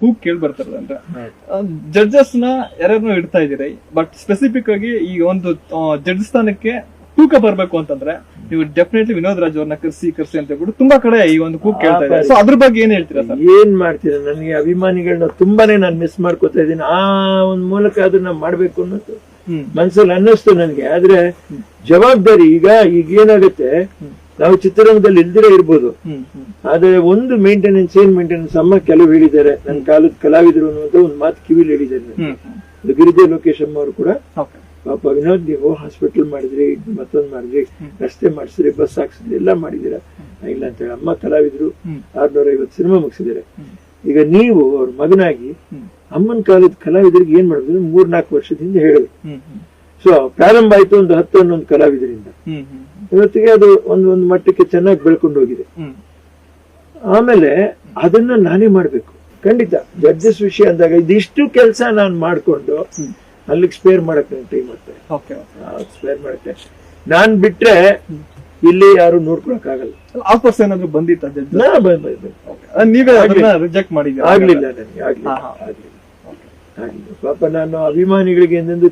ಕೂಗ್ ಕೇಳಿ ಬರ್ತಾರೆ ಅಂತ. ಜಡ್ಜಸ್ನ ಯಾರ್ಯಾರನ್ನೂ ಇಡ್ತಾ ಇದೀರಿ ಬಟ್ ಸ್ಪೆಸಿಫಿಕ್ ಆಗಿ ಈ ಒಂದು ಜಡ್ಜ್ ಸ್ಥಾನಕ್ಕೆ ತೂಕ ಬರ್ಬೇಕು ಅಂತಂದ್ರೆ ನೀವು ಡೆಫಿನೆಟ್ಲಿ ವಿನೋದ್ ರಾಜ್ ಅವ್ರನ್ನ ಕರ್ಸಿ ಕರ್ಸಿ ಅಂತ ಹೇಳ್ಬಿಟ್ಟು ತುಂಬಾ ಕಡೆ ಈ ಒಂದು ಕೂಗ್ ಕೇಳ್ತಾ ಇದ್ದಾರೆ. ಸೊ ಅದ್ರ ಬಗ್ಗೆ ಏನ್ ಹೇಳ್ತೀರಾ ಸರ್? ಏನ್ ಮಾಡ್ತೀರಾ ನನಗೆ ಅಭಿಮಾನಿಗಳನ್ನ ತುಂಬಾನೇ ನಾನು ಮಿಸ್ ಮಾಡ್ಕೋತಾ ಇದ್ದೀನಿ. ಆ ಒಂದ್ ಮೂಲಕ ಅದನ್ನ ಮಾಡ್ಬೇಕು ಅನ್ನೋದು ಮನ್ಸಲ್ಲಿ ಅನ್ನಿಸ್ತು ನನಗೆ. ಆದ್ರೆ ಜವಾಬ್ದಾರಿ ಈಗ ಈಗ ಏನಾಗುತ್ತೆ ನಾವು ಚಿತ್ರರಂಗದಲ್ಲಿ ಇಲ್ದಿರೇ ಇರ್ಬೋದು. ಆದ್ರೆ ಒಂದು ಮೇಂಟೆನೆನ್ಸ್ ಏನ್ ಮೇಂಟೆನೆನ್ಸ್ ಅಮ್ಮ ಕೆಲವು ಹೇಳಿದ್ದಾರೆ. ನನ್ನ ಕಾಲದ ಕಲಾವಿದರು ಅನ್ನುವಂತ ಒಂದು ಮಾತು ಕಿವಿಲಿ ಹೇಳಿದ್ದಾರೆ ಅದು ಗಿರಿಜಾ ಲೋಕೇಶ್ ಅಮ್ಮ ಅವರು ಕೂಡ ಪಾಪ ವಿನೋದ್ ನೀವು ಹಾಸ್ಪಿಟಲ್ ಮಾಡಿದ್ರಿ ಮತ್ತೊಂದ್ ಮಾಡಿದ್ರಿ ರಸ್ತೆ ಮಾಡಿಸಿದ್ರಿ ಬಸ್ ಹಾಕ್ಸಿದ್ರಿ ಎಲ್ಲ ಮಾಡಿದಿರ ಇಲ್ಲ ಅಂತ ಹೇಳಿ ಅಮ್ಮ ಕಲಾವಿದ್ರು. ಆರ್ನೂರ ಐವತ್ತು ಸಿನಿಮಾ ಮುಗಿಸಿದ್ದಾರೆ. ಈಗ ನೀವು ಅವ್ರ ಮಗನಾಗಿ. ಅಮ್ಮನ ಕಾಲದ ಕಲಾವಿದರಿಗೆ ಏನ್ ಮಾಡಿದ್ರು ಮೂರ್ನಾಲ್ಕು ವರ್ಷದಿಂದ ಹೇಳಿದ್ರು. ಸೊ ಪ್ರಾರಂಭ ಆಯ್ತು ಒಂದು ಹತ್ತು ಹನ್ನೊಂದು ಕಲಾವಿದರಿಂದ. ಇವತ್ತಿಗೆ ಅದು ಒಂದು ಒಂದು ಮಟ್ಟಕ್ಕೆ ಚೆನ್ನಾಗಿ ಬೆಳ್ಕೊಂಡು ಹೋಗಿದೆ. ಆಮೇಲೆ ಅದನ್ನ ನಾನೇ ಮಾಡ್ಬೇಕು. ಖಂಡಿತ ಜಡ್ಜಸ್ ವಿಷಯ ಅಂದಾಗ ಇದಿಷ್ಟು ಕೆಲಸ ನಾನು ಮಾಡ್ಕೊಂಡು. ಅಲ್ಲಿಗೆ ಸ್ಪೇರ್ ಮಾಡಕ್ ಟೈಮ್ ಮತ್ತೆ ಓಕೆ ಸ್ಪೇರ್ ಮಾಡಕ್ಕೆ ನಾನ್ ಬಿಟ್ರೆ ಇಲ್ಲಿ ಯಾರು ನೋಡ್ಕೊಳಕ್ ಆಗಲ್ಲ. ಆಫರ್ಸ್ ಏನಾದ್ರು ಬಂದಿತ್ತ ನೀವೇ ರಿಜೆಕ್ಟ್ ಆಗ್ಲಿಲ್ಲ. ನನಗೆ ಹಾ. ಆಗ್ಲಿಲ್ಲ. ಆಗ್ಲಿಲ್ಲ. ಪಾಪ ನಾನು ಅಭಿಮಾನಿಗಳಿಗೆ ಎಂದೆಂದು